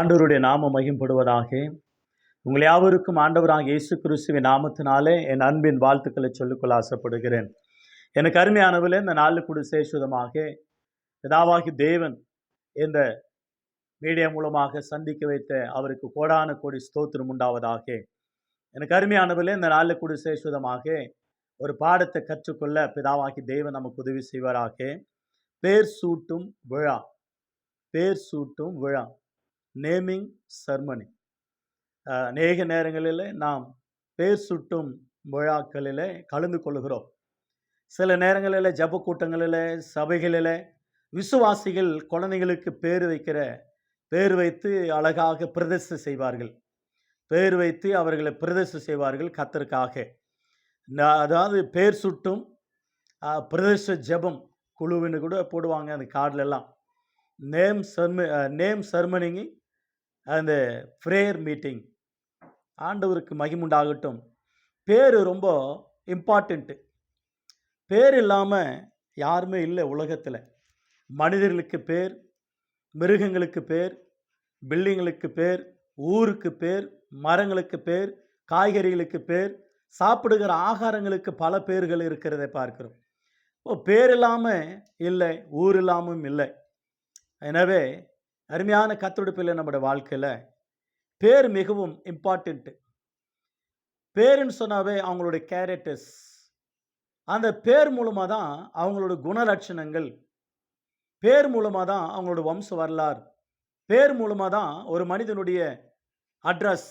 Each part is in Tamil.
ஆண்டவருடைய நாமம் மகிம்படுவதாக. உங்கள் யாவருக்கும் ஆண்டவராக இயேசு கிறிஸ்துவின் நாமத்தினாலே என் அன்பின் வாழ்த்துக்களை சொல்லிக்கொள்ள ஆசைப்படுகிறேன். எனக்கு அருமையானவில் இந்த நாலு கூட சேஷுதமாக பிதாவாகி தேவன் இந்த மீடியா மூலமாக சந்திக்க வைத்த அவருக்கு கோடான கோடி ஸ்தோத்திரம் உண்டாவதாக. எனக்கு அருமையானவில் இந்த நாலு கூட சேஷுதமாக ஒரு பாடத்தை கற்றுக்கொள்ள பிதாவாகி தேவன் நமக்கு உதவி செய்வாராக. பேர் சூட்டும் விழா. பேர் சூட்டும் விழா. நேமிங் சர்மனி அநேக நேரங்களில் நாம் பேர் சுட்டும் விழாக்களில் கலந்து கொள்கிறோம் சில நேரங்களில் ஜப கூட்டங்களில் சபைகளில் விசுவாசிகள் குழந்தைகளுக்கு பேர் வைக்கிற பேர் வைத்து அழகாக பிரதிஷ்டை செய்வார்கள். பேர் வைத்து அவர்களை பிரதிஷ்டை செய்வார்கள் கத்தருக்காக அதாவது பேர் சுட்டும் பிரதர்ச ஜபம் ஜெபம் குழுவின்னு கூட போடுவாங்க அந்த கார்டிலெல்லாம் நேம் சர்ம நேம் சர்மனிங்கி அந்த ப்ரேயர் மீட்டிங் ஆண்டவருக்கு மகிமுண்டாகட்டும். பேர் ரொம்ப இம்பார்ட்டண்ட்டு பேர் இல்லாமல் யாருமே இல்லை உலகத்தில். மனிதர்களுக்கு பேர் மிருகங்களுக்கு பேர் பில்டிங்களுக்கு பேர் ஊருக்கு பேர் மரங்களுக்கு பேர் காய்கறிகளுக்கு பேர் சாப்பிடுகிற ஆகாரங்களுக்கு பல பேர்கள் இருக்கிறதை பார்க்கிறோம். இப்போ பேர் இல்லாமல் இல்லை ஊர் இல்லாமல் இல்லை. எனவே அருமையான கத்தொடுப்பில் நம்முடைய வாழ்க்கையில் பேர் மிகவும் இம்பார்ட்டண்ட்டு பேருன்னு சொன்னாவே அவங்களுடைய கேரக்டர்ஸ் அந்த பேர் மூலமாக தான் அவங்களோட குணலட்சணங்கள். பேர் மூலமாக தான் அவங்களோட வம்ச வரலாறு. பேர் மூலமாக தான் ஒரு மனிதனுடைய அட்ரஸ்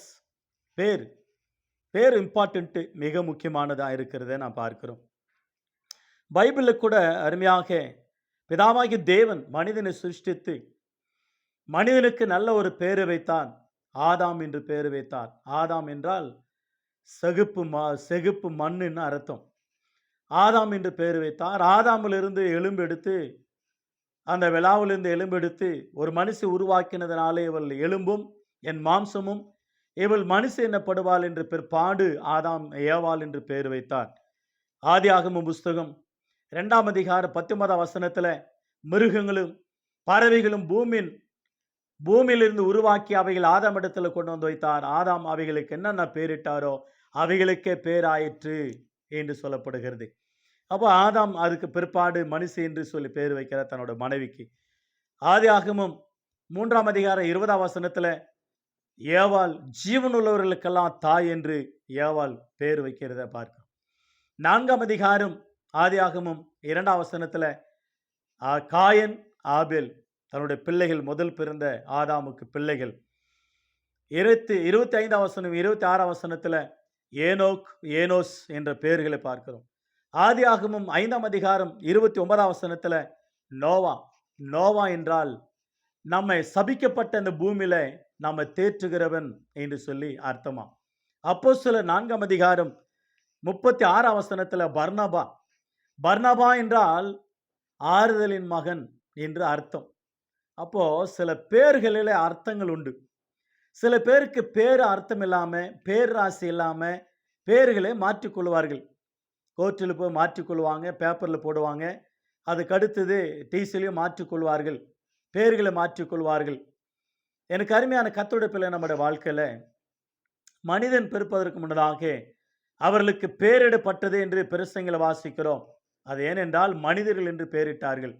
பேர். பேர் இம்பார்ட்டண்ட்டு மிக முக்கியமானதாக இருக்கிறதை நான் பார்க்கிறோம். பைபிளில் கூட அருமையாக பிதாவாகிய தேவன் மனிதனை சிருஷ்டித்து மனிதனுக்கு நல்ல ஒரு பேரு வைத்தான். ஆதாம் என்று பேர் வைத்தார். ஆதாம் என்றால் செகுப்பு ம செகுப்பு மண்ணுன்னு அர்த்தம். ஆதாம் என்று பேர் வைத்தார். ஆதாமிலிருந்து எலும்பு எடுத்து அந்த விழாவிலிருந்து எலும்பு எடுத்து ஒரு மனுஷி உருவாக்கினதுனாலே இவள் எலும்பும் என் மாம்சமும் இவள் மனுஷி என்னப்படுவாள் என்று பிற்பாடு ஆதாம் ஏவாள் என்று பேர் வைத்தார். ஆதியாகம புஸ்தகம் இரண்டாம் அதிகார பத்தொன்பதாம் வசனத்தில் மிருகங்களும் பறவைகளும் பூமியின் பூமியிலிருந்து உருவாக்கி அவைகள் ஆதாம் இடத்துல கொண்டு வந்து வைத்தார். ஆதாம் அவைகளுக்கு என்னென்ன பேரிட்டாரோ அவைகளுக்கே பேராயிற்று என்று சொல்லப்படுகிறது. அப்போ ஆதாம் அதுக்கு பிற்பாடு மனுஷி என்று சொல்லி பேர் வைக்கிறார் தன்னோட மனைவிக்கு. ஆதி ஆகமும் மூன்றாம் அதிகாரம் இருபதாம் வசனத்தில் ஏவாள் ஜீவனுள்ளவர்களுக்கெல்லாம் தாய் என்று ஏவாள் பேர் வைக்கிறத பார்க்கிறோம். நான்காம் அதிகாரம் ஆதி ஆகமும் இரண்டாம் வசனத்தில் காயன் ஆபேல் தன்னுடைய பிள்ளைகள் முதல் பிறந்த ஆதாமுக்கு பிள்ளைகள். இருபத்தி இருபத்தி ஐந்தாம் வசனம் இருபத்தி ஆறாம் வசனத்தில் ஏனோக் ஏனோஸ் என்ற பெயர்களை பார்க்கிறோம். ஆதியாகமும் ஐந்தாம் அதிகாரம் இருபத்தி ஒன்பதாம் வசனத்தில் நோவா நோவா என்றால் நம்மை சபிக்கப்பட்ட இந்த பூமியில நம்ம தேற்றுகிறவன் என்று சொல்லி அர்த்தமா. அப்போ சில நான்காம் அதிகாரம் முப்பத்தி ஆறாம் வசனத்தில் பர்னபா பர்னபா என்றால் ஆறுதலின் மகன் என்று அர்த்தம். அப்போது சில பேர்களில் அர்த்தங்கள் உண்டு. சில பேருக்கு பேர் அர்த்தம் இல்லாமல் பேர் ராசி இல்லாமல் பேர்களை மாற்றிக்கொள்வார்கள் கோர்ட்டில் போய் மாற்றிக்கொள்வாங்க பேப்பரில் போடுவாங்க. அதுக்கு அடுத்தது டீசலையும் மாற்றிக்கொள்வார்கள் பேர்களை மாற்றிக்கொள்வார்கள் எனக்கு அருமையான கத்தொடுப்பில் நம்முடைய வாழ்க்கையில் மனிதன் பிறப்பதற்கு முன்னதாக அவர்களுக்கு பேரிடப்பட்டது என்று பிரசங்களை வாசிக்கிறோம். அது ஏனென்றால் மனிதர்கள் என்று பெயரிட்டார்கள்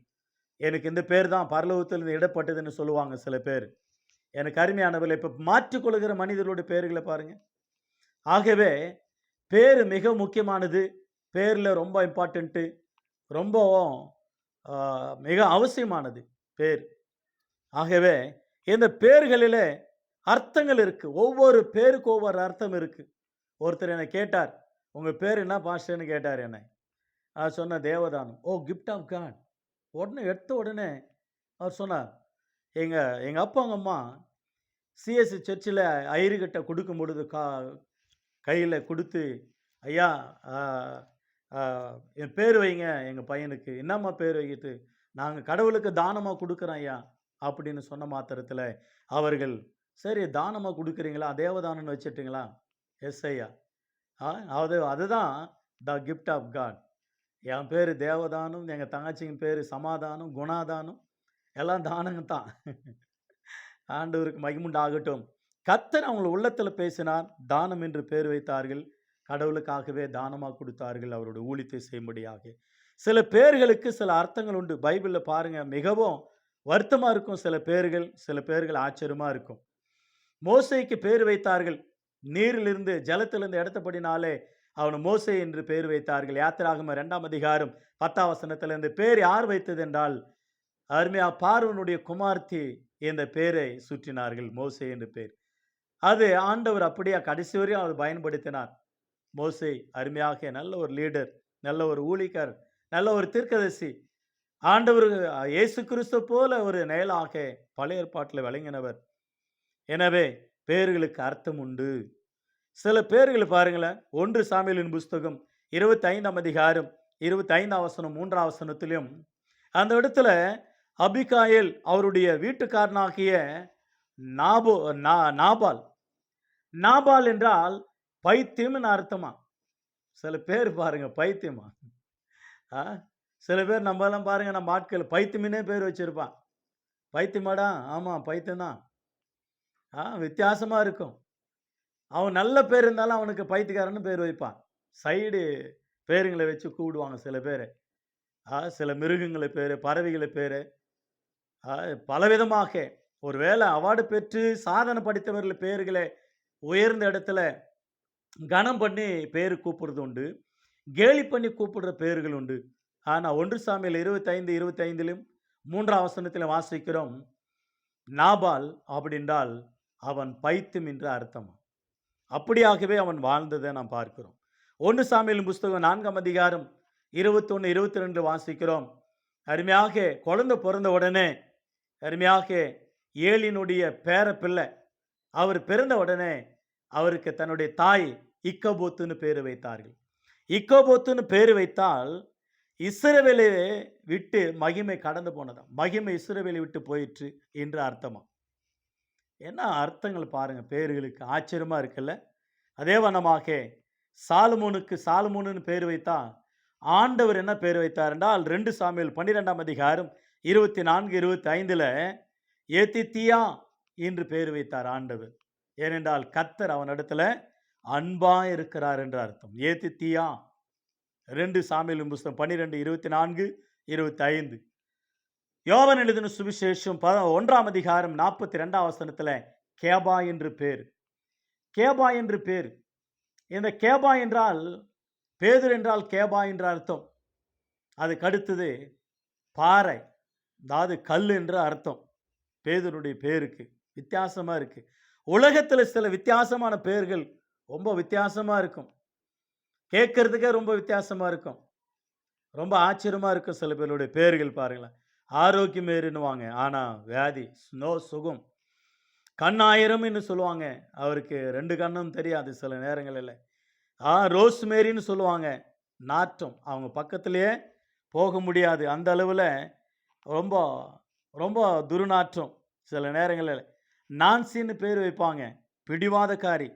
எனக்கு இந்த பேர் தான் பரலோகத்திலிருந்து இடப்பட்டதுன்னு சொல்லுவாங்க சில பேர். எனக்கு அருமையானவர்கள் இப்போ மாற்றிக்கொள்கிற மனிதர்களுடைய பேர்களை பாருங்க. ஆகவே பேர் மிக முக்கியமானது. பேரில் ரொம்ப இம்பார்ட்டண்ட்டு ரொம்ப மிக அவசியமானது பேர். ஆகவே இந்த பேர்களில் அர்த்தங்கள் இருக்குது ஒவ்வொரு பேருக்கு ஒவ்வொரு அர்த்தம் இருக்குது ஒருத்தர் என்னை கேட்டார் உங்கள் பேர் என்ன பாஸ்டர்னு கேட்டார் என்னை. நான் சொன்ன தேவதானம். ஓ கிஃப்ட் ஆஃப் காட் உடனே எடுத்த உடனே அவர் சொன்னார் எங்கள் எங்கள் அப்பா எங்கள் அம்மா சிஎஸ்சி சர்ச்சில் ஐயர்கிட்ட கொடுக்கும் பொழுது கா கையில் கொடுத்து ஐயா என் பேர் வைங்க எங்கள் பையனுக்கு. என்னம்மா பேர் வைக்கிட்டு நாங்கள் கடவுளுக்கு தானமாக கொடுக்குறோம் ஐயா. அப்படின்னு சொன்ன மாத்திரத்தில் அவர்கள் சரி தானமாக கொடுக்குறீங்களா? தேவதானம்னு வச்சுட்டிங்களா? எஸ் ஐயா. ஆ அது அதுதான் த கிஃப்ட் ஆஃப் காட். என் பேர் தேவதானும் எங்கள் தங்கச்சிங்க பேர் சமாதானம் குணாதானம் எல்லாம் தானங்க தான். ஆண்டவருக்கு மகிமுண்டாகட்டும். கத்தர் அவங்க உள்ளத்தில் பேசினார் தானம் என்று பேர் வைத்தார்கள் கடவுளுக்காகவே தானமாக கொடுத்தார்கள் அவருடைய ஊழித்தை செய்யும்படியாக. சில பேர்களுக்கு சில அர்த்தங்கள் உண்டு. பைபிளில் பாருங்கள் மிகவும் வருத்தமாக இருக்கும் சில பேர்கள் சில பேர்கள் ஆச்சரியமாக இருக்கும். மோசைக்கு பேர் வைத்தார்கள் நீரிலிருந்து ஜலத்திலிருந்து எடுத்தபடினாலே அவனை மோசே என்று பேர் வைத்தார்கள். யாத்திராகம இரண்டாம் அதிகாரம் பத்தாம் வசனத்திலிருந்து பேர் யார் வைத்தது என்றால் அருமையா பார்வனுடைய குமார்த்தி என்ற பேரை சுற்றினார்கள். மோசே என்று பேர். அது ஆண்டவர் அப்படியே கடைசி வரையும் அவர் பயன்படுத்தினார். மோசை அருமையாக நல்ல ஒரு லீடர் நல்ல ஒரு ஊழிக்கர் நல்ல ஒரு தீர்க்கதரிசி. ஆண்டவர் இயேசு கிறிஸ்து போல ஒரு நேலாக பழைய ஏற்பாட்டில் விளங்கினவர். எனவே பேர்களுக்கு அர்த்தம் உண்டு. சில பேர்கள் பாருங்களேன் ஒன்று சாமியலின் புஸ்தகம் இருபத்தி ஐந்தாம் அதிகாரம் இருபத்தி ஐந்தாம் வசனம் மூன்றாம் வசனத்திலும் அந்த இடத்துல அபிகாயல் அவருடைய வீட்டுக்காரனாகிய நாபோ நா நாபால். நாபால் என்றால் பைத்தியம்னு அர்த்தமா? சில பேர் பாருங்க பைத்தியமா? ஆ சில பேர் நம்மலாம் பாருங்க நம்ம ஆட்கள் பைத்தியமினே பேர் வச்சுருப்பான். பைத்தியமாடா ஆமாம் பைத்தியம்தான். ஆ வித்தியாசமாக இருக்கும். அவன் நல்ல பேர் இருந்தாலும் அவனுக்கு பைத்தியக்காரன்னு பேர் வைப்பான். சைடு பேருங்களை வச்சு கூப்பிடுவாங்க சில பேர். சில மிருகங்களை பேர் பறவைகளை பேர். பலவிதமாக. ஒருவேளை அவார்டு பெற்று சாதனை படித்தவர்கள் பேர்களை உயர்ந்த இடத்துல கனம் பண்ணி பேர் கூப்பிடுறது உண்டு. கேலி பண்ணி கூப்பிடுற பேர்கள் உண்டு. ஆனால் ஒன்று சாமியில் இருபத்தைந்து இருபத்தைந்திலும் மூன்றாம் வசனத்தில் வாசிக்கிறோம் நாபால் அப்படின்றால் அவன் பைத்தியம் என்று அர்த்தம்? அப்படியாகவே அவன் வாழ்ந்ததை நாம் பார்க்கிறோம். ஒன்று சாமியில் புஸ்தகம் நான்காம் அதிகாரம் இருபத்தொன்று இருபத்தி ரெண்டு வாசிக்கிறோம். அருமையாக குழந்தை பிறந்த உடனே அருமையாக ஏழினுடைய பேர பிள்ளை அவர் பிறந்த உடனே அவருக்கு தன்னுடைய தாய் இக்கபோத்துன்னு பேர் வைத்தார்கள். இக்கோபோத்துன்னு பேர் வைத்தால் இஸ்ரவேலை விட்டு மகிமை கடந்து போனதாம். மகிமை இஸ்ரவேலை விட்டு போயிற்று என்று அர்த்தமா? என்ன அர்த்தங்கள் பாருங்கள் பேர்களுக்கு ஆச்சரியமாக இருக்குல்ல? அதே வண்ணமாக சாலுமோனுக்கு சாலுமோனுன்னு பேர் வைத்தா ஆண்டவர் என்ன பேர் வைத்தார் என்றால் ரெண்டு சாமியில் பன்னிரெண்டாம் அதிகாரம் இருபத்தி நான்கு இருபத்தி ஐந்தில் ஏத்தித்தியா என்று பேர் வைத்தார் ஆண்டவர். ஏனென்றால் கத்தர் அவனிடத்துல அன்பா இருக்கிறார் என்று அர்த்தம். ஏத்தித்தியா ரெண்டு சாமியில் புஸ்தகம் பன்னிரெண்டு இருபத்தி நான்கு இருபத்தி ஐந்து யோவன் எழுதின சுவிசேஷம் ப ஒன்றாம் அதிகாரம் நாற்பத்தி ரெண்டாம் வசனத்தில் கேபா என்று பேர். கேபா என்று பேர். இந்த கேபா என்றால் பேதர் என்றால் கேபா என்ற அர்த்தம். அதுக்கு அடுத்தது பாறை. அதாவது கல் என்ற அர்த்தம். பேதருடைய பேருக்கு. வித்தியாசமாக இருக்குது உலகத்தில் சில வித்தியாசமான பேர்கள் ரொம்ப வித்தியாசமாக இருக்கும். கேட்கறதுக்கே ரொம்ப வித்தியாசமாக இருக்கும். ரொம்ப ஆச்சரியமாக இருக்கும் சில பேருடைய பேர்கள் பாருங்களேன். ஆரோக்கியம் ஆரோக்கியமேருன்னுவாங்க. ஆனால் வியாதி நோ சுகம். கண்ணாயிரம்னு சொல்லுவாங்க. அவருக்கு ரெண்டு கண்ணும் தெரியாது சில நேரங்களில். ஆ ரோஸ் மேரின்னு சொல்லுவாங்க. நாற்றம். அவங்க பக்கத்துலேயே போக முடியாது. அந்த அளவில் ரொம்ப ரொம்ப துர்நாற்றம் சில நேரங்களில். நான்சின்னு பேர் வைப்பாங்க. பிடிவாதக்காரி.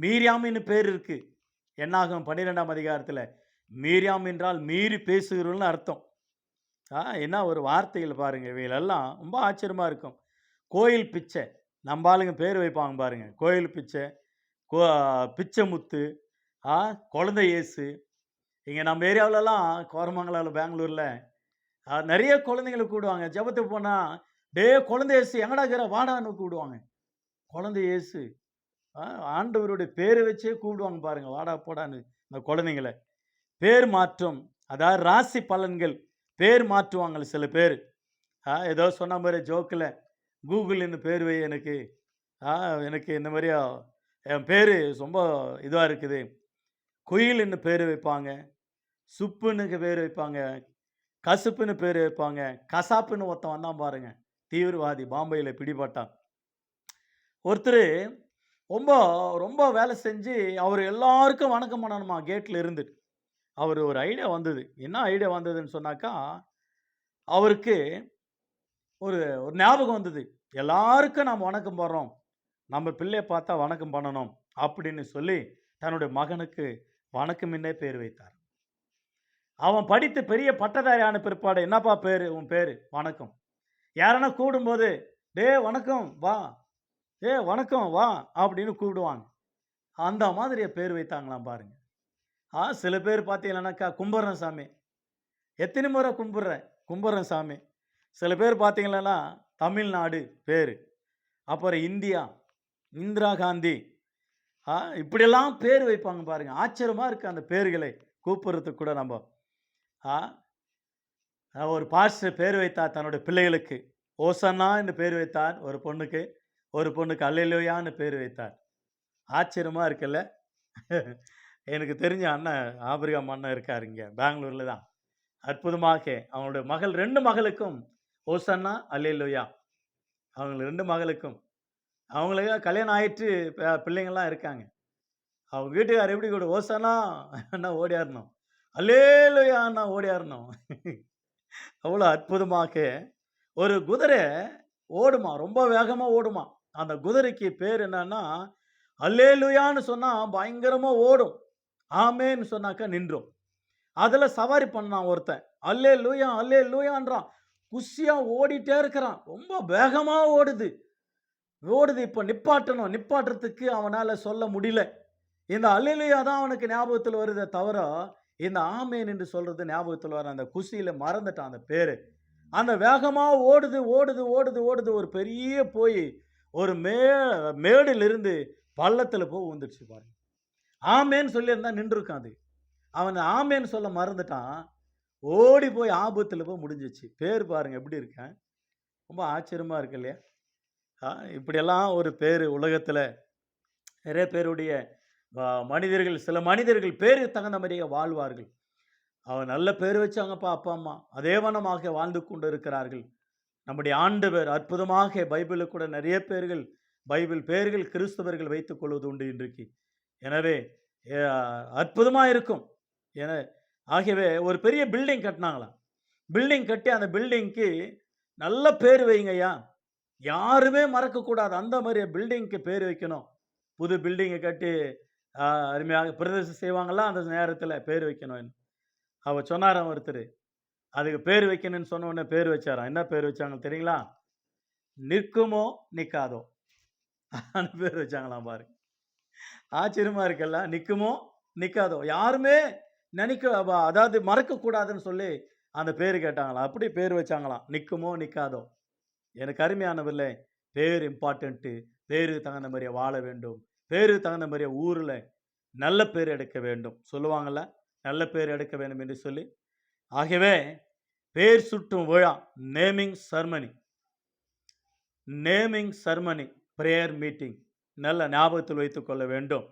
மீரியாமின்னு பேர் இருக்குது என்னாகும்? பன்னிரெண்டாம் அதிகாரத்தில். மீரியாம் என்றால் மீறி பேசுகிறோன்னு அர்த்தம். ஆ என்ன ஒரு வார்த்தைகள் பாருங்க இவைகளெல்லாம் ரொம்ப ஆச்சரியமாக இருக்கும். கோயில் பிச்சை நம்ம ஆளுங்க பேர் வைப்பாங்க பாருங்கள் கோயில் பிச்சை கோ பிச்சை முத்து ஆ குழந்தை இயேசு இங்கே நம்ம ஏரியாவிலலாம் கோரமங்கலாவில் பெங்களூரில் நிறைய குழந்தைங்களை கூடுவாங்க. ஜெபத்துக்கு போனால் டே குழந்தை இயேசு எங்கடா இருக்கிற? வாடான்னு கூப்பிடுவாங்க குழந்தை இயேசு ஆ, ஆண்டவருடைய பேரை வச்சே கூப்பிடுவாங்க பாருங்கள் வாடா போடான்னு இந்த குழந்தைங்கள. பேர் மாற்றம் அதாவது ராசி பலன்கள் பேர் மாற்றுவாங்க சில பேர். ஆ ஏதோ சொன்ன மாதிரி ஜோக்கில் கூகுள்னு பேர் வை எனக்கு. ஆ எனக்கு இந்த மாதிரியா என் பேர் ரொம்ப இதுவாக இருக்குது. குயில்னு பேர் வைப்பாங்க. சுப்புன்னு பேர் வைப்பாங்க. கசுப்புன்னு பேர் வைப்பாங்க. கசாப்புன்னு ஒருத்தன் வந்தான் பாருங்க. தீவிரவாதி பாம்பேயில் பிடிபட்டான் ஒருத்தர் ரொம்ப ரொம்ப வேலை செஞ்சு அவர் எல்லாருக்கும் வணக்கம் பண்ணணுமா கேட்டில் இருந்துட்டு அவர் ஒரு ஐடியா வந்தது. என்ன ஐடியா வந்ததுன்னு சொன்னாக்கா அவருக்கு ஒரு ஒரு ஞாபகம் வந்தது. எல்லாருக்கும் நாம் வணக்கம் போடுறோம் நம்ம பிள்ளைய பார்த்தா வணக்கம் பண்ணணும் அப்படின்னு சொல்லி தன்னுடைய மகனுக்கு வணக்கமின்னே பேர் வைத்தார். அவன் படித்து பெரிய பட்டதாரியான பிற்பாடு என்னப்பா பேர்? உன் பேர்? வணக்கம். யாரனா கூடும்போது டே வணக்கம் வா. ஏ வணக்கம் வா அப்படின்னு கூப்பிடுவாங்க. அந்த மாதிரியே பேர் வைத்தாங்களாம் பாருங்கள் ஆ சில பேர் பார்த்தீங்கன்னாக்கா கும்பிட்றேன் சாமி. எத்தனை முறை கும்பிட்றேன்? கும்பிட்றேன் சாமி. சில பேர் பார்த்தீங்கன்னா தமிழ்நாடு பேர். அப்புறம் இந்தியா இந்திரா காந்தி. ஆ இப்படியெல்லாம் பேர் வைப்பாங்க பாருங்கள் ஆச்சரியமாக இருக்குது அந்த பேர்களை கூப்பிட்றதுக்கு கூட நம்ம. ஆ ஆ, ஒரு பாஸ்டர் பேர் வைத்தார் தன்னுடைய பிள்ளைகளுக்கு. ஓசன்னா என்று பேர் வைத்தார் ஒரு பொண்ணுக்கு. ஒரு பொண்ணுக்கு அல்லையிலோயான்னு பேர் வைத்தார். ஆச்சரியமாக இருக்குல்ல? எனக்கு தெரிஞ்ச அண்ணன் ஆபிரகாம் அண்ணன் இருக்கார் இங்கே பெங்களூரில் தான். அற்புதமாக அவனுடைய மகள் ரெண்டு மகளுக்கும் ஓசன்னா அல்லையிலோயா அவங்க ரெண்டு மகளுக்கும். அவங்களுக்கு கல்யாணம் ஆயிட்டு பிள்ளைங்கள்லாம் இருக்காங்க. அவங்க வீட்டுக்கார் எப்படி கூட ஓசனா அண்ணா ஓடியாரணும். அல்லேலுயா அண்ணா ஓடியாரணும். அவ்வளோ அற்புதமாக. ஒரு குதிரை ஓடுமா ரொம்ப வேகமாக ஓடுமா. அந்த குதிரைக்கு பேர் என்னன்னா அல்லேலுயான்னு சொன்னால் பயங்கரமாக ஓடும். ஆமேன்னு சொன்னாக்கா நின்றும். அதில் சவாரி பண்ணான் ஒருத்தன். அல்லே லூயா அல்லே லூயான்றான் குஷியாக ஓடிட்டே இருக்கிறான். ரொம்ப வேகமாக ஓடுது. ஓடுது. இப்போ நிப்பாட்டணும். நிப்பாட்டுறதுக்கு அவனால் சொல்ல முடியல. இந்த அல்லேலுயா தான் அவனுக்கு ஞாபகத்தில் வருதே தவிர இந்த ஆமேன் என்று சொல்கிறது ஞாபகத்தில் வர அந்த குஷியில் மறந்துட்டான் அந்த பேர். அந்த வேகமாக ஓடுது ஓடுது ஓடுது ஓடுது. ஒரு பெரிய போய் ஒரு மே மேடிலிருந்து பள்ளத்தில் போய் வந்துடுச்சு பாருங்க. ஆமேன்னு சொல்லியிருந்தா நின்றுருக்கான் அது. அவன் ஆமேன்னு சொல்ல மறந்துட்டான். ஓடி போய் ஆபத்தில் போய் முடிஞ்சிச்சு. பேர் பாருங்கள் எப்படி இருக்கேன்? ரொம்ப ஆச்சரியமாக இருக்கு இல்லையா? ஆ, இப்படியெல்லாம் ஒரு பேர் உலகத்தில். நிறைய பேருடைய மனிதர்கள் சில மனிதர்கள் பேருக்கு தகுந்த மாதிரியே வாழ்வார்கள். அவன் நல்ல பேர் வச்சாங்கப்பா அப்பா அம்மா. அதேவனமாக வாழ்ந்து கொண்டு இருக்கிறார்கள் நம்முடைய ஆண்டவர் அற்புதமாக பைபிளில் கூட நிறைய பேர்கள் பைபிள் பேர்கள் கிறிஸ்தவர்கள் வைத்துக் கொள்வது உண்டு இன்றைக்கு. எனவே அற்புதமாக இருக்கும் என ஆகவே ஒரு பெரிய பில்டிங் கட்டினாங்களாம். பில்டிங் கட்டி அந்த பில்டிங்க்கு நல்ல பேர் வைங்கய்யா. யாருமே மறக்கக்கூடாது. அந்த மாதிரி பில்டிங்க்கு பேர் வைக்கணும். புது பில்டிங்கை கட்டி அருமையாக பிரதேசம் செய்வாங்களா? அந்த நேரத்தில் பேர் வைக்கணும் அவர் சொன்னாராம் ஒருத்தர். அதுக்கு பேர் வைக்கணும்னு சொன்ன உடனே பேர் வச்சாராம். என்ன பேர் வச்சாங்க தெரியுங்களா? நிற்குமோ நிற்காதோ. அந்த பேர் வச்சாங்களாம் பாருங்க. ஆச்சரியமா இருக்கல்ல? நிற்குமோ நிற்காதோ யாருமே நினைக்க அவ- அதாவது மறக்கக்கூடாதுன்னு சொல்லி அந்த பேர் கேட்டாங்களாம் அப்படி பேர் வச்சாங்களாம். நிற்குமோ நிற்காதோ எனக்கு அருமையானவில்லை பேர் இம்பார்ட்டண்ட்டு பேருக்கு தகுந்த மாதிரியே வாழ வேண்டும். பேருக்கு தகுந்த மாதிரியே ஊரில் நல்ல பேர் எடுக்க வேண்டும். சொல்லுவாங்கள்ல நல்ல பேர் எடுக்க வேண்டும் என்று சொல்லி. ஆகவே பேர் சுட்டும் விழா naming ceremony naming ceremony prayer meeting நல்ல ஞாபகத்தில் வைத்துக் கொள்ள வேண்டும்.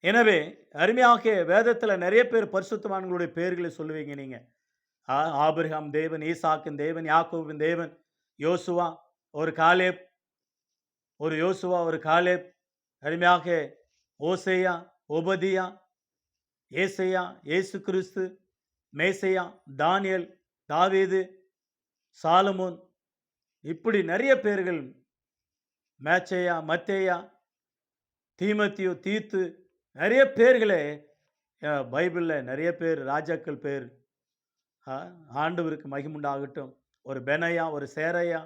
எனவே அருமையாக வேதத்தில் நிறைய பேர் பரிசுத்தவான்களுடைய பெயர்களை சொல்லுவீங்க நீங்கள் ஆபிரகாம் தேவன் ஈசாக்கின் தேவன் யாக்கோவின் தேவன் யோசுவா ஒரு காலேப். ஒரு யோசுவா ஒரு காலேப். அருமையாக ஓசையா ஒபதியா ஏசையா இயேசு கிறிஸ்து மேசையா தானியல் தாவீது சாலமோன். இப்படி நிறைய பேர்கள் மேச்சையா மத்தேயா தீமத்தியோ தீத்து நிறைய பேர்களே பைபிளில் நிறைய பேர் ராஜாக்கள் பேர் ஆண்டவருக்கு மகிமுண்டாகட்டும். ஒரு பெனையா ஒரு சேரையா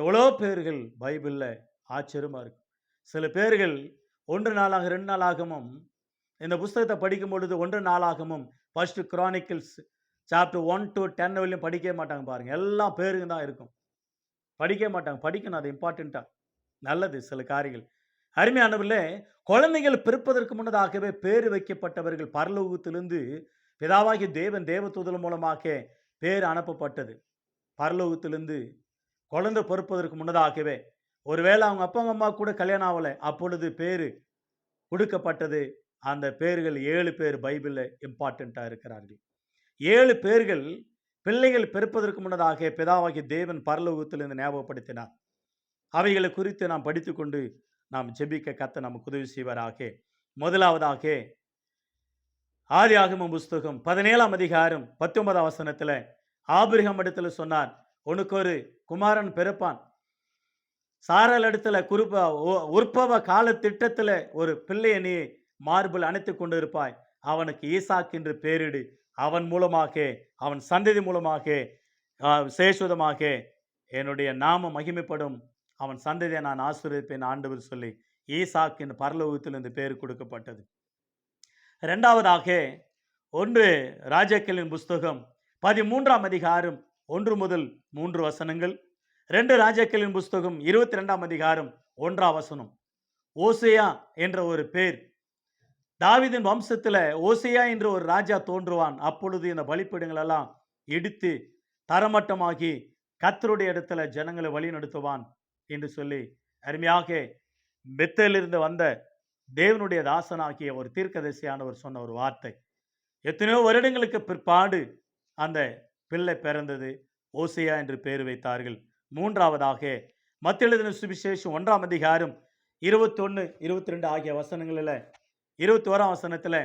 எவ்வளோ பேர்கள் பைபிளில் ஆச்சரியமாக இருக்கு. சில பேர்கள் ஒன்று நாளாக ரெண்டு நாளாகமும் இந்த புஸ்தகத்தை படிக்கும் பொழுது ஒன்று நாளாகமும் first Chronicles chapter one to ten வரையும் படிக்கவே மாட்டாங்க பாருங்கள் எல்லாம் பேருங்க தான் இருக்கும். படிக்க மாட்டாங்க. படிக்கணும் அது இம்பார்ட்டண்ட்டாக நல்லது சில காரியங்கள். அருமையானவர்களே குழந்தைகள் பிறப்பதற்கு முன்னதாகவே பேர் வைக்கப்பட்டவர்கள் பரலோகத்திலிருந்து பிதாவாகி தேவன் தேவதூதல் மூலமாக பேர் அனுப்பப்பட்டது. பரலோகத்திலிருந்து குழந்தை பிறப்பதற்கு முன்னதாகவே. ஒருவேளை அவங்க அப்பா அம்மா கூட கல்யாணம் ஆகலை அப்பொழுது பேர் கொடுக்கப்பட்டது. அந்த பேர்கள் ஏழு பேர் பைபிளில் இம்பார்ட்டண்ட்டாக இருக்கிறார்கள். ஏழு பேர்கள் பிள்ளைகள் பிறப்பதற்கு முன்னதாக பிதாவாகிய தேவன் பரலோகத்திலிருந்து ஞாபகப்படுத்தினார். அவைகளை குறித்து நாம் படித்துக்கொண்டு நாம் ஜெபிக்க கத்த நமக்கு உதவி செய்வாராக. முதலாவதாக ஆதி ஆகம புஸ்தகம் பதினேழாம் அதிகாரம் பத்தொன்பதாம் வசனத்தில் ஆபிரகம் இடத்துல சொன்னார் உனக்கு ஒரு குமாரன் பிறப்பான். சாரல் இடத்துல குறுப்ப உ- உற்பவ கால திட்டத்தில் ஒரு பிள்ளையை நீ மார்பில் அணைத்து கொண்டு இருப்பாய் அவனுக்கு ஈசாக் என்று பேரிடு. அவன் மூலமாக அவன் சந்ததி மூலமாக ஆ, என்னுடைய நாம மகிமைப்படும். அவன் சந்ததியை நான் ஆசீர்வதிப்பேன் ஆண்டவர் சொல்லி ஈசாக்கின் பரலோகத்தில் இந்த பேர் கொடுக்கப்பட்டது. ரெண்டாவதாக ஒன்று ராஜாக்களின் புஸ்தகம் பதிமூன்றாம் அதிகாரம் ஒன்று முதல் மூன்று வசனங்கள் ரெண்டு ராஜாக்களின் புஸ்தகம் இருபத்தி ரெண்டாம் அதிகாரம் ஒன்றாம் வசனம். ஓசையா என்ற ஒரு பேர். தாவிதின் வம்சத்தில் ஓசையா என்ற ஒரு ராஜா தோன்றுவான். அப்பொழுது இந்த பலிப்பீடங்கள் எல்லாம் இடித்து தரமட்டமாகி கத்தருடைய இடத்துல ஜனங்களை வழி நடத்துவான் என்று சொல்லி அருமையாக பெத்தலிருந்து வந்த தேவனுடைய தாசனாகிய ஒரு தீர்க்கதரிசியானவர் சொன்ன ஒரு வார்த்தை. எத்தனையோ வருடங்களுக்கு பிற்பாடு அந்த பிள்ளை பிறந்தது. ஓசையா என்று பெயர் வைத்தார்கள். மூன்றாவதாக மத்தியெழுதின சுவிசேஷம் ஒன்றாம் அதிகாரம் இருபத்தொன்று இருபத்தி ரெண்டு ஆகிய வசனங்களில் இருபத்தி ஓராம் வசனத்தில்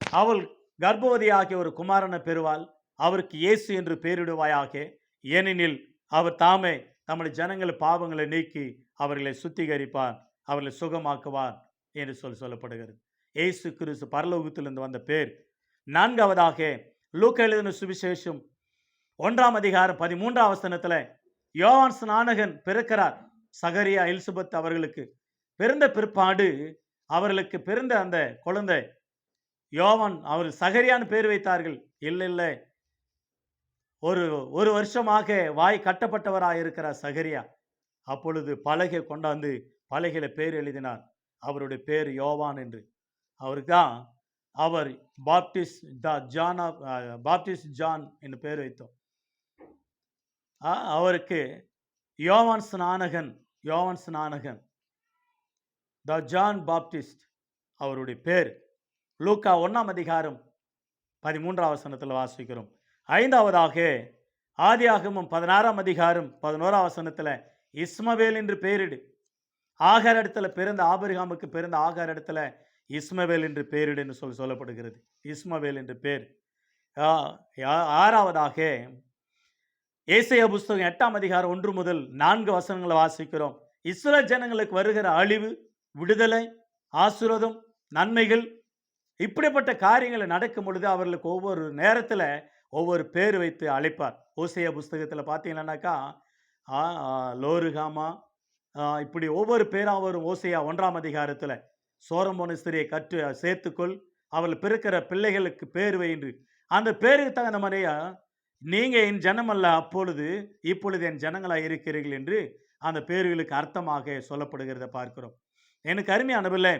அவள் கர்ப்பவதியாகிய ஒரு குமாரனை பெறுவாள். அவருக்கு இயேசு என்று பெயரிடுவாயாக ஏனெனில் அவர் தாமே நம்முடைய ஜனங்கள் பாவங்களை நீக்கி அவர்களை சுத்திகரிப்பார் அவர்களை சுகமாக்குவார் என்று சொல்லி சொல்லப்படுகிறது. ஏசு கிறிஸ்து பரலோகத்திலிருந்து வந்த பேர். நான்காவதாக லூக்க எழுதின சுவிசேஷம் ஒன்றாம் அதிகாரம் பதிமூன்றாம் அவசனத்தில் யோவான் ஸ்நானகன் பிறக்கிறார். சகரியா எலிசபெத் அவர்களுக்கு பிறந்த பிற்பாடு அவர்களுக்கு பிறந்த அந்த குழந்தை யோவான் அவர் சகரியான்னு பேர் வைத்தார்கள். இல்லை இல்லை. ஒரு ஒரு வருஷமாக வாய் கட்டப்பட்டவராக இருக்கிறார் சகரியா அப்பொழுது பலகை கொண்டாந்து பலகையில பேர் எழுதினார். அவருடைய பேர் யோவான் என்று. அவருக்கு தான் அவர் baptist the John of baptist John என்று பேர் வைத்தோம். அவருக்கு யோவான் ஸ்நானகன் யோவான் ஸ்நானகன் த ஜான் பாப்டிஸ்ட் அவருடைய பேர். லூக்கா ஒன்றாம் அதிகாரம் பதிமூன்றாம் வசனத்தில் வாசிக்கிறோம். ஐந்தாவதாக ஆதியாகமும் பதினாறாம் அதிகாரம் பதினோராம் வசனத்தில் இஸ்மவேல் என்று பெயரிடு. ஆகார் இடத்துல பிறந்த ஆபிரகாமுக்கு பிறந்த ஆகார் இடத்துல இஸ்மவேல் என்று பெயரிடுன்னு சொல்லி சொல்லப்படுகிறது. இஸ்மவேல் என்று பேர். ஆ- ஆறாவதாக ஏசைய புஸ்தகம் எட்டாம் அதிகாரம் ஒன்று முதல் நான்கு வசனங்களை வாசிக்கிறோம். இஸ்ரேல் ஜனங்களுக்கு வருகிற அழிவு விடுதலை ஆசுரதம் நன்மைகள் இப்படிப்பட்ட காரியங்களை நடக்கும் பொழுது அவர்களுக்கு ஒவ்வொரு நேரத்தில் ஒவ்வொரு பேர் வைத்து அழைப்பார். ஓசையா புஸ்தகத்தில் பார்த்தீங்கன்னாக்கா லோருகாமா இப்படி ஒவ்வொரு பேராக வரும் ஓசையா ஒன்றாம் அதிகாரத்தில். சோரம்போன ஸ்திரியை கற்று சேர்த்துக்கொள் அவள் பிறக்கிற பிள்ளைகளுக்கு பேர் வை என்று. அந்த பேருக்கு தகுந்த மாதிரியா நீங்கள் என் ஜனம் அல்ல அப்பொழுது இப்பொழுது என் ஜனங்களாக இருக்கிறீர்கள் என்று அந்த பேர்களுக்கு அர்த்தமாக சொல்லப்படுகிறத பார்க்கிறோம். எனக்கு அருமையானவில்லை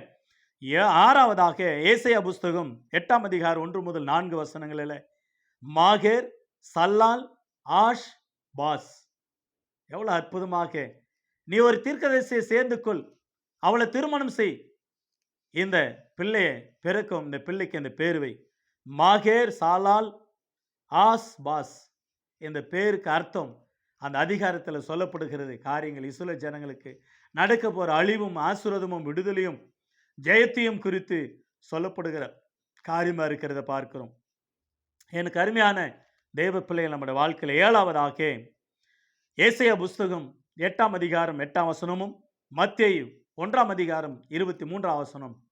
ஏ ஆறாவதாக ஏசையா புஸ்தகம் எட்டாம் அதிகாரம் ஒன்று முதல் நான்கு வசனங்களில் மாகேர் சல்லால் ஆஷ் பாஸ். எவ்வளோ அற்புதமாக. நீ ஒரு தீர்க்கதரிசியை சேர்ந்து கொள் அவளை திருமணம் செய். இந்த பிள்ளையை பிறக்கும் இந்த பிள்ளைக்கு இந்த பேர் வை. மாகேர் சாலால் ஆஸ் பாஸ். இந்த பேருக்கு அர்த்தம் அந்த அதிகாரத்தில் சொல்லப்படுகிறது. காரியங்கள் இசுல ஜனங்களுக்கு நடக்க போகிற அழிவும் ஆசுரதமும் விடுதலையும் ஜெயத்தையும் குறித்து சொல்லப்படுகிற காரியமாக இருக்கிறத பார்க்கிறோம். எனக்கு அருமையான தெய்வ பிள்ளைகள் நம்முடைய வாழ்க்கையில் ஏழாவதாக ஏசைய புஸ்தகம் எட்டாம் அதிகாரம் எட்டாம் வசனமும் மத்திய ஒன்றாம் அதிகாரம் இருபத்தி மூன்றாம் வசனம்.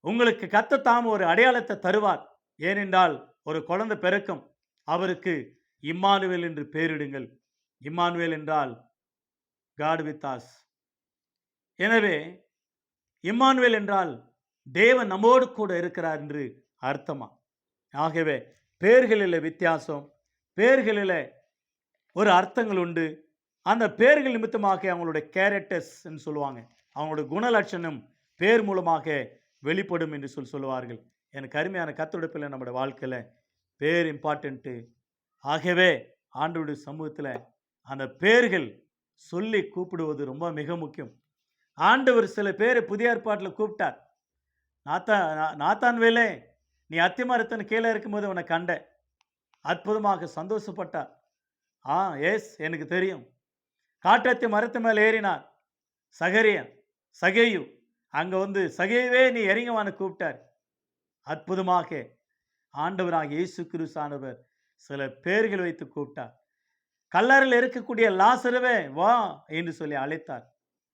உங்களுக்கு கத்தத்தாம் ஒரு அடையாளத்தை தருவார். ஏனென்றால் ஒரு குழந்தை பிறக்கும். அவருக்கு இம்மானுவேல் என்று பெயரிடுங்கள். இம்மானுவேல் என்றால் காட் வித் us. எனவே இம்மானுவேல் என்றால் தேவன் நம்மோடு கூட இருக்கிறார் என்று அர்த்தமா? ஆகவே பேர்களில் வித்தியாசம் பேர்களில் ஒரு அர்த்தங்கள் உண்டு. அந்த பேர்கள் நிமித்தமாக அவங்களுடைய கேரக்டர்ஸ்ன்னு சொல்லுவாங்க. அவங்களுடைய குணலட்சணம் பேர் மூலமாக வெளிப்படும் என்று சொல்லி சொல்லுவார்கள். எனக்கு அருமையான கத்தொடுப்பில் நம்முடைய வாழ்க்கையில் பேர் இம்பார்ட்டண்ட்டு ஆகவே ஆண்டோடைய சமூகத்தில் அந்த பேர்கள் சொல்லி கூப்பிடுவது ரொம்ப மிக முக்கியம். ஆண்டவர் சில பேரை புதிய ஏற்பாட்டில் கூப்பிட்டார். நாத்தா நாத்தான் வேலே நீ அத்திமரத்தின் கீழே இருக்கும்போது உன்னை கண்டேன் அற்புதமாக சந்தோஷப்பட்டார். ஆ எஸ் எனக்கு தெரியும். காட்டத்தி மரத்து மேலே ஏறினார். சகரியன் சகேயு அங்கே வந்து சகையவே நீ இறங்குவான்னு கூப்பிட்டார். அற்புதமாக. ஆண்டவராக இயேசு கிறிஸ்தானவர் சில பேர்கள் வைத்து கூப்பிட்டார். கல்லறையில் இருக்கக்கூடிய லாசருவே வா என்று சொல்லி அழைத்தார்.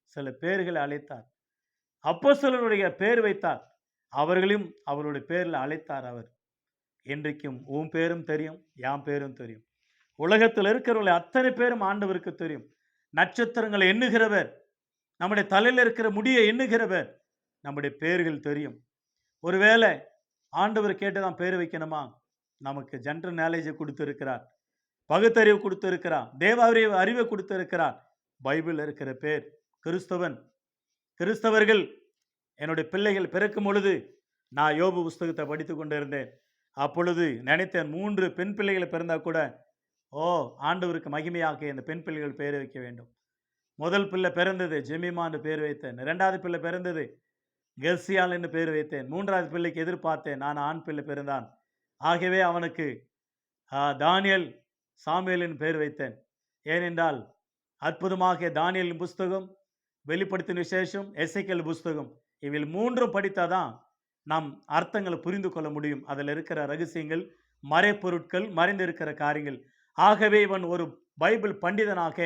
சில பேர்களை அழைத்தார். அப்போ சிலருடைய பேர் வைத்தார். அவர்களையும் அவருடைய பேரில் அழைத்தார் அவர். இன்றைக்கும் உன் பேரும் தெரியும் யான் பேரும் தெரியும். உலகத்தில் இருக்கிறவர்களை அத்தனை பேரும் ஆண்டவருக்கு தெரியும். நட்சத்திரங்களை எண்ணுகிறவர் நம்முடைய தலையில் இருக்கிற முடியை எண்ணுகிறவர் நம்முடைய பேர்கள் தெரியும். ஒருவேளை ஆண்டவர் கேட்டு தான் பேர் வைக்கணுமா? நமக்கு ஜென்ரல் நாலேஜை கொடுத்துருக்கிறார். பகுத்தறிவு கொடுத்துருக்கிறார். தேவ அறிவை கொடுத்துருக்கிறார். பைபிள் இருக்கிற பேர் கிறிஸ்தவன். கிறிஸ்தவர்கள் என்னுடைய பிள்ளைகள் பிறக்கும் பொழுது நான் யோபு புஸ்தகத்தை படித்து கொண்டிருந்தேன். அப்பொழுது நினைத்தேன் மூன்று பெண் பிள்ளைகள் பிறந்தால் கூட ஓ ஆண்டவருக்கு மகிமையாக இந்த பெண் பிள்ளைகள் பேர் வைக்க வேண்டும். முதல் பிள்ளை பிறந்தது ஜெமிமான்னு பேர் வைத்தேன். ரெண்டாவது பிள்ளை பிறந்தது கெர்சியால் என்று பேர் வைத்தேன். மூன்றாவது பிள்ளைக்கு எதிர்பார்த்தேன் நான் ஆண் பிள்ளை பிறந்தான். ஆகவே அவனுக்கு தானியல் சாமியலின் சாமுவேலின் பேர் வைத்தேன். ஏனென்றால் அற்புதமாக தானியலின் புஸ்தகம் வெளிப்படுத்தின விசேஷம் எசைக்கல் புஸ்தகம். இதில் மூன்றும் படித்தாதான் நாம் அர்த்தங்களை புரிந்து கொள்ள முடியும். அதில் இருக்கிற ரகசியங்கள் மறைப்பொருட்கள் மறைந்திருக்கிற காரியங்கள். ஆகவே இவன் ஒரு பைபிள் பண்டிதனாக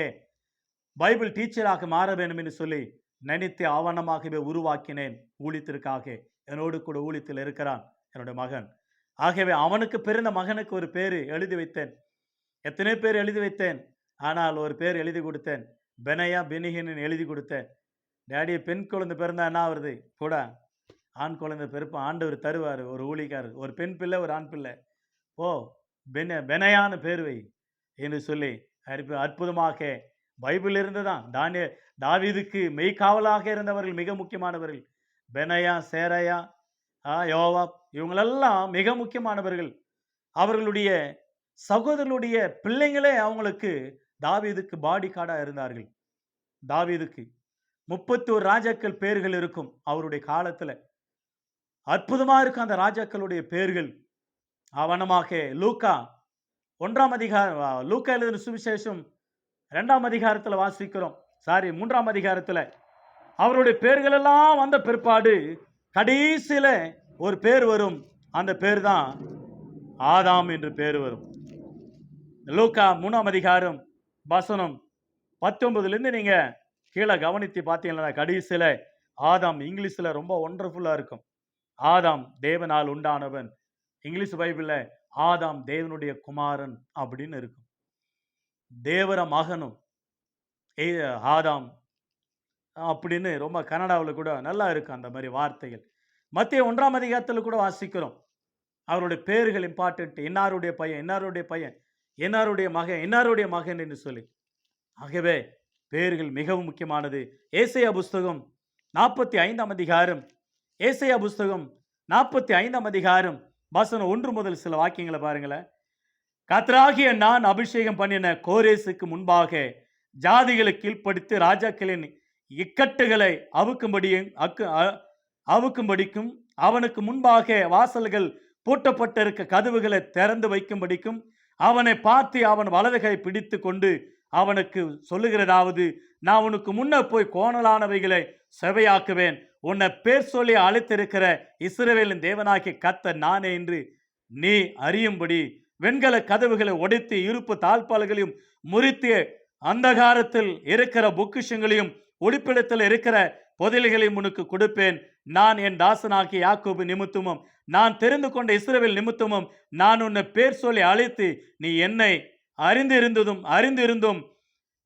பைபிள் டீச்சராக மாற வேண்டும் என்று சொல்லி நினைத்து ஆவணமாகவே உருவாக்கினேன். ஊழியத்திற்காக என்னோடு கூட ஊழியத்தில் இருக்கிறான் என்னுடைய மகன். ஆகவே அவனுக்கு பிறந்த மகனுக்கு ஒரு பேர் எழுதி வைத்தேன். எத்தனை பேர் எழுதி வைத்தேன். ஆனால் ஒரு பேர் எழுதி கொடுத்தேன். பெனையா பெனிகின்னு எழுதி கொடுத்தேன். டேடி பெண் குழந்தை பிறந்தா என்ன வருது கூட ஆண் குழந்தை பிறப்பு ஆண்டவர் தருவார் ஒரு ஊழிக்காரர் ஒரு பெண் பிள்ளை ஒரு ஆண் பிள்ளை. ஓ பென பெனையான பேர்வை என்று சொல்லி அற்பு- அற்புதமாக பைபிள் இருந்து தான் தானிய தாவிதுக்கு மெய்காவலாக இருந்தவர்கள் மிக முக்கியமானவர்கள். பெனையா சேரையா ஆ, யோவா இவங்களெல்லாம் மிக முக்கியமானவர்கள். அவர்களுடைய சகோதரர்களுடைய பிள்ளைங்களே அவங்களுக்கு தாவீதுக்கு பாடி கார்டாக இருந்தார்கள். தாவீதுக்கு முப்பத்தோரு ராஜாக்கள் பேர்கள் இருக்கும் அவருடைய காலத்தில். அற்புதமாக இருக்கும் அந்த ராஜாக்களுடைய பேர்கள். அவனமாக லூக்கா ஒன்றாம் அதிகாரம் லூக்கா எழுதின சுவிசேஷம் ரெண்டாம் அதிகாரத்தில் வாசிக்கிறோம். சாரி மூன்றாம் அதிகாரத்தில். அவருடைய பேர்கள் எல்லாம் வந்த பிற்பாடு கடைசியில் ஒரு பேர் வரும். அந்த பேர் தான் ஆதாம் என்று பேர் வரும். லூக்கா மூணாம் அதிகாரம் வசனம் பத்தொன்பதுலேருந்து நீங்கள் கீழே கவனித்து பார்த்தீங்கன்னா கடைசியில் ஆதாம் இங்கிலீஷில் ரொம்ப ஒண்டர்ஃபுல்லாக இருக்கும். ஆதாம் தேவனால் உண்டானவன். இங்கிலீஷ் பைபிளில் ஆதாம் தேவனுடைய குமாரன் அப்படின்னு இருக்கும். தேவர மகனும் ஏ- ஆதாம் அப்படின்னு ரொம்ப கன்னடாவில் கூட நல்லா இருக்கும் அந்த மாதிரி வார்த்தைகள். மத்திய ஒன்றாம் அதிகாரத்தில் கூட வாசிக்கிறோம். அவருடைய பேர்கள் இம்பார்ட்டன்ட். இன்னாருடைய பையன் இன்னாருடைய பையன் இன்னாருடைய மகன் இன்னாருடைய மகன் என்று சொல்லி. ஆகவே பேர்கள் மிகவும் முக்கியமானது. ஏசையா புஸ்தகம் நாற்பத்தி ஐந்தாம் அதிகாரம். ஏசையா புஸ்தகம் நாற்பத்தி ஐந்தாம் அதிகாரம் வசனம் ஒன்று முதல் சில வாக்கியங்களை பாருங்களேன். கத்ராகிய நான் அபிஷேகம் பண்ணின கோரேசுக்கு முன்பாக ஜாதிகளை கீழ்ப்படுத்தி ராஜாக்களின் இக்கட்டுகளை அவுக்கும்படியும் அக்கு அவுக்கும்படிக்கும் அவனுக்கு முன்பாக வாசல்கள் பூட்டப்பட்டிருக்க கதவுகளை திறந்து வைக்கும்படிக்கும் அவனை பார்த்து அவன் வலதுகை பிடித்து கொண்டு அவனுக்கு சொல்லுகிறதாவது நான் உனக்கு முன்ன போய் கோணலானவைகளை செவையாக்குவேன். உன்னை பேர் சொல்லி அழைத்திருக்கிற இஸ்ரேவேலின் தேவனாகி கத்த நானே என்று நீ அறியும்படி வெண்கல கதவுகளை உடைத்து இருப்பு தாழ்பால்களையும் முறித்து அந்தகாரத்தில் இருக்கிற பொக்கிஷங்களையும் ஒளிப்பிடத்தில் இருக்கிற புதலிகளையும் உனக்கு கொடுப்பேன். நான் என் தாசனாகி யாக்கோபு நிமித்தமும் நான் தெரிந்து கொண்ட இஸ்ரேவேல் நிமித்தமும் நான் உன்னை பேர் சொல்லி அழைத்து நீ என்னை அறிந்திருந்ததும் அறிந்திருந்தும்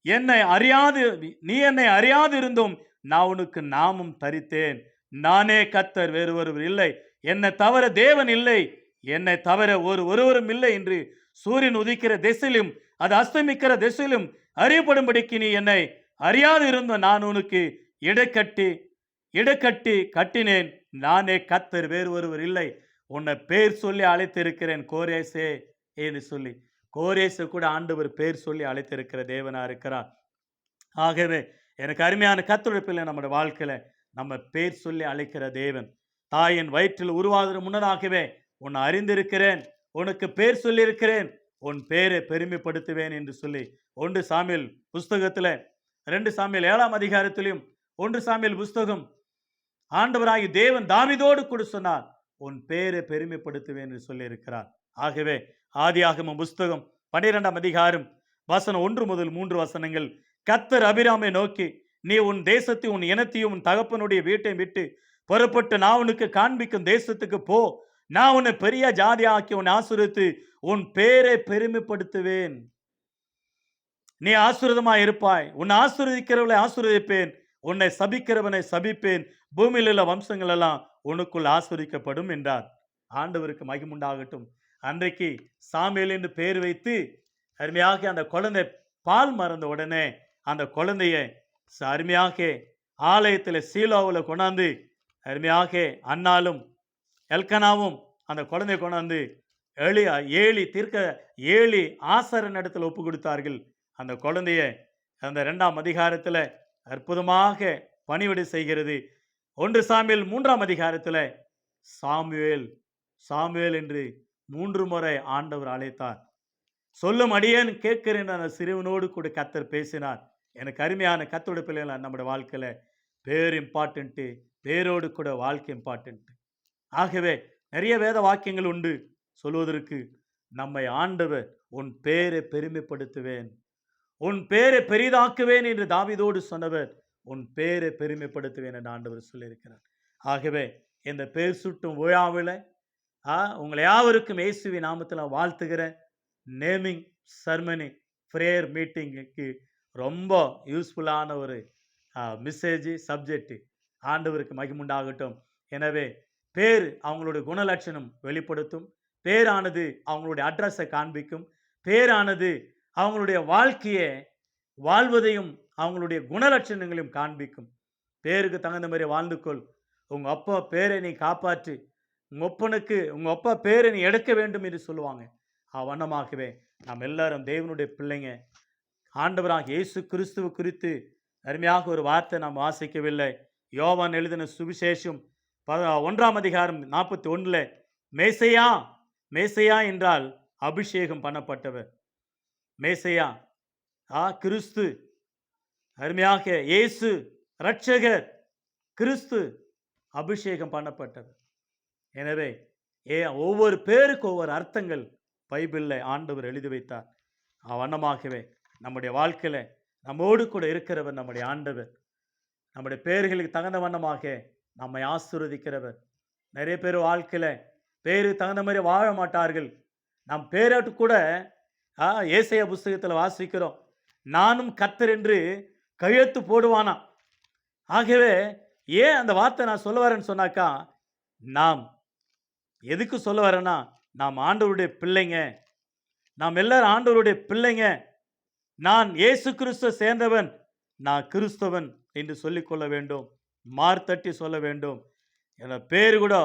என்னை அறியாது நீ என்னை அறியாதிருந்தும் நான் உனக்கு நாமும் தரித்தேன். நானே கத்தர் வேறு ஒருவர் இல்லை. என்னை தவிர தேவன் இல்லை. என்னை தவிர ஒரு ஒருவரும் இல்லை என்று சூரியன் உதிக்கிற திசையிலும் அது அஸ்தமிக்கிற திசையிலும் அறியப்படும்படிக்கு நீ என்னை அறியாது இருந்த நான் உனக்கு இடைக்கட்டி இடைக்கட்டி கட்டினேன். நானே கத்தர் வேறு ஒருவர் இல்லை. உன்னை பேர் சொல்லி அழைத்திருக்கிறேன் கோரேசே என்று சொல்லி. கோரேசு கூட ஆண்டவர் பேர் சொல்லி அழைத்திருக்கிற தேவனா இருக்கிறார். ஆகவே எனக்கு அருமையான கத்தருடைய பிள்ளை நம்முடைய வாழ்க்கையில் நம்ம பேர் சொல்லி அழைக்கிற தேவன். தாயின் வயிற்றில் உருவாகிற முன்னதாகவே உன்னை அறிந்திருக்கிறேன். உனக்கு பேர் சொல்லியிருக்கிறேன். உன் பேரை பெருமைப்படுத்துவேன் என்று சொல்லி ஒன்று சாமியல் புஸ்தகத்தில் ரெண்டு சாமியல் ஏழாம் அதிகாரத்திலையும் ஒன்று சாமியல் புஸ்தகம் ஆண்டவராகி தேவன் தாவிதோடு கூட சொன்னார் உன் பேரை பெருமைப்படுத்துவேன் என்று சொல்லியிருக்கிறார். ஆகவே ஆதியாகம புஸ்தகம் பன்னிரெண்டாம் அதிகாரம் வசனம் ஒன்று முதல் மூன்று வசனங்கள். கத்தர் அபிராமை நோக்கி நீ உன் தேசத்தை உன் இனத்தையும் உன் தகப்பனுடைய வீட்டையும் விட்டு புறப்பட்டு நான் உனக்கு காண்பிக்கும் தேசத்துக்கு போ. நான் உன்னை பெரிய ஜாதியாக்கி உன்னை ஆசுரித்து உன் பேரை பெருமைப்படுத்துவேன். நீ ஆசீர்வாதமாய் இருப்பாய். உன்னை ஆசுரதிக்கிறவளை ஆசுரதிப்பேன் உன்னை சபிக்கிறவனை சபிப்பேன். பூமியில் உள்ள வம்சங்கள் எல்லாம் உனக்குள் ஆசுரிக்கப்படும் என்றார். ஆண்டவருக்கு மகிமுண்டாகட்டும் அன்றைக்கு சாமியல் என்று பெயர் வைத்து அருமையாக அந்த குழந்தை பால் மறந்த உடனே அந்த குழந்தைய அருமையாக ஆலயத்தில் சீலோவில் கொண்டாந்து அருமையாக அண்ணாலும் எல்கனாவும் அந்த குழந்தைய கொண்டாந்து ஏழி ஏழி தீர்க்க ஏழி ஆசரன் இடத்துல ஒப்பு கொடுத்தார்கள். அந்த குழந்தைய அந்த ரெண்டாம் அதிகாரத்தில் அற்புதமாக பணிவிடை செய்கிறது. ஒன்று சாமியல் மூன்றாம் அதிகாரத்தில் சாமுவேல் சாமுவேல் என்று மூன்று முறை ஆண்டவர் அழைத்தார். சொல்லும் அடியேன் கேட்கிறேன் அந்த சிறுவனோடு கூட கத்தர் பேசினார். எனக்கு அருமையான கத்தோட பிள்ளைகள் நம்முடைய வாழ்க்கையில் பேர் இம்பார்ட்டண்ட்டு பேரோடு கூட வாழ்க்கை இம்பார்ட்டண்ட்டு ஆகவே நிறைய வேத வாக்கியங்கள் உண்டு. சொல்வதற்கு நம்மை ஆண்டவர் உன் பேரை பெருமைப்படுத்துவேன். உன் பேரை பெரிதாக்குவேன் என்று தாவிதோடு சொன்னவர் உன் பேரை பெருமைப்படுத்துவேன் என்று ஆண்டவர் சொல்லியிருக்கிறார். ஆகவே இந்த பேர் சுட்டும் விழாவில் ஆ உங்களை யாவருக்கும் இயேசுவி நாமத்தில் வாழ்த்துகிறேன் நேமிங் சர்மனி ப்ரேயர் மீட்டிங்குக்கு ரொம்ப யூஸ்ஃபுல்லான ஒரு மெசேஜ் சப்ஜெக்ட் ஆண்டவருக்கு மகிமுண்டாகட்டும். எனவே பேர் அவங்களுடைய குணலட்சணம் வெளிப்படுத்தும். பேரானது அவங்களுடைய அட்ரஸை காண்பிக்கும். பேரானது அவங்களுடைய வாழ்க்கையை வாழ்வதையும் அவங்களுடைய குணலட்சணங்களையும் காண்பிக்கும். பேருக்கு தகுந்த மாதிரி வாழ்ந்துக்கொள் உங்கள் அப்பா பேரை நீ காப்பாற்று. உங்கள் ஒப்பனுக்கு உங்கள் அப்பா பேரை நீ எடுக்க வேண்டும் என்று சொல்லுவாங்க. அவ்வண்ணமாகவே நாம் எல்லாரும் தேவனுடைய பிள்ளைங்க. ஆண்டவராக இயேசு கிறிஸ்துவ குறித்து அருமையாக ஒரு வார்த்தை நாம் வாசிக்கவில்லை. யோவான் எழுதின சுவிசேஷம் ஒன்றாம் அதிகாரம் நாற்பத்தி ஒன்றில் மேசையா மேசையா என்றால் அபிஷேகம் பண்ணப்பட்டவர். மேசையா ஆ கிறிஸ்து. அருமையாக இயேசு ரட்சகர் கிறிஸ்து அபிஷேகம் பண்ணப்பட்டவர். எனவே ஏ ஒவ்வொரு பேருக்கு ஒவ்வொரு அர்த்தங்கள் பைபிளில் ஆண்டவர் எழுதி வைத்தார். அவ்வண்ணமாகவே நம்முடைய வாழ்க்கையில் நம்மோடு கூட இருக்கிறவர் நம்முடைய ஆண்டவர். நம்முடைய பேர்களுக்கு தகுந்த வண்ணமாக நம்மை ஆசீர்வதிக்கிறவர். நிறைய பேர் வாழ்க்கையில் பேருக்கு தகுந்த மாதிரி வாழ மாட்டார்கள். நம் பேராட்டு கூட ஏசைய புஸ்தகத்தில் வாசிக்கிறோம். நானும் கத்தர் என்று கையெழுத்து போடுவானா? ஆகவே ஏன் அந்த வார்த்தை நான் சொல்ல வரேன்னு சொன்னாக்கா நாம் எதுக்கு சொல்ல வரேன்னா நாம் ஆண்டவருடைய பிள்ளைங்க. நாம் எல்லாரும் ஆண்டவருடைய பிள்ளைங்க. நான் இயேசு கிறிஸ்துவ சேர்ந்தவன் நான் கிறிஸ்தவன் என்று சொல்லிக்கொள்ள வேண்டும். மார்த்தட்டி சொல்ல வேண்டும். என பேர் கூட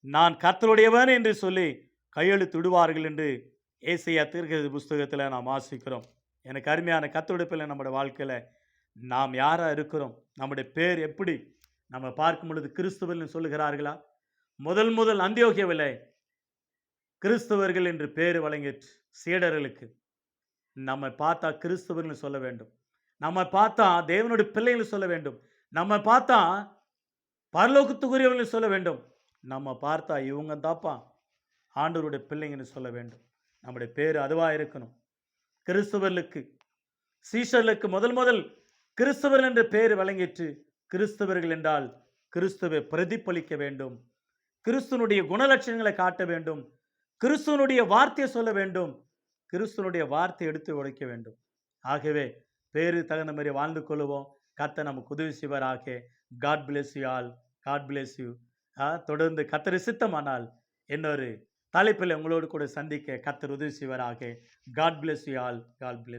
நான் கர்த்தருடையவன் என்று சொல்லி கையெழுத்திடுவார்கள் என்று ஏசையா தீர்க்கதரிசி புஸ்தகத்தில் நாம் வாசிக்கிறோம். எனக்கு அருமையான கத்தருடைய பிள்ளை நம்முடைய வாழ்க்கையில். நாம் யாராக இருக்கிறோம்? நம்முடைய பேர் எப்படி? நம்ம பார்க்கும் பொழுது கிறிஸ்துவன் சொல்லுகிறார்களா? முதல் முதல் அந்தியோகியவில் கிறிஸ்தவர்கள் என்று பேர் வழங்கிற்று சீடர்களுக்கு. நம்ம பார்த்தா கிறிஸ்தவர்கள் சொல்ல வேண்டும். நம்ம பார்த்தா தேவனுடைய பிள்ளைகள் சொல்ல வேண்டும். நம்ம பார்த்தா பரலோகத்துக்குரியவர்கள் சொல்ல வேண்டும். நம்ம பார்த்தா இவங்க தாப்பா ஆண்டவருடைய பிள்ளைங்கன்னு சொல்ல வேண்டும். நம்முடைய பேர் அதுவாக இருக்கணும். கிறிஸ்தவர்களுக்கு சீஷர்களுக்கு முதல் முதல் கிறிஸ்தவர் என்ற பெயர் வழங்கிற்று கிறிஸ்தவர்கள் என்றால் கிறிஸ்துவை பிரதிபலிக்க வேண்டும். கிறிஸ்துனுடைய குணலட்சணங்களை காட்ட வேண்டும். கிறிஸ்துவனுடைய வார்த்தையை சொல்ல வேண்டும். கிறிஸ்துவனுடைய வார்த்தை எடுத்து உடைக்க வேண்டும். ஆகவே பேரு தகுந்த மாதிரி வாழ்ந்து கொள்ளுவோம். கத்த நமக்கு உதவி செய்வாராக. God bless you all God bless you தொடர்ந்து கத்தர் சித்தமானால் இன்னொரு தலைப்பில் உங்களோடு கூட சந்திக்க கத்தர் உதவி செய்வாராக. God bless you all God bless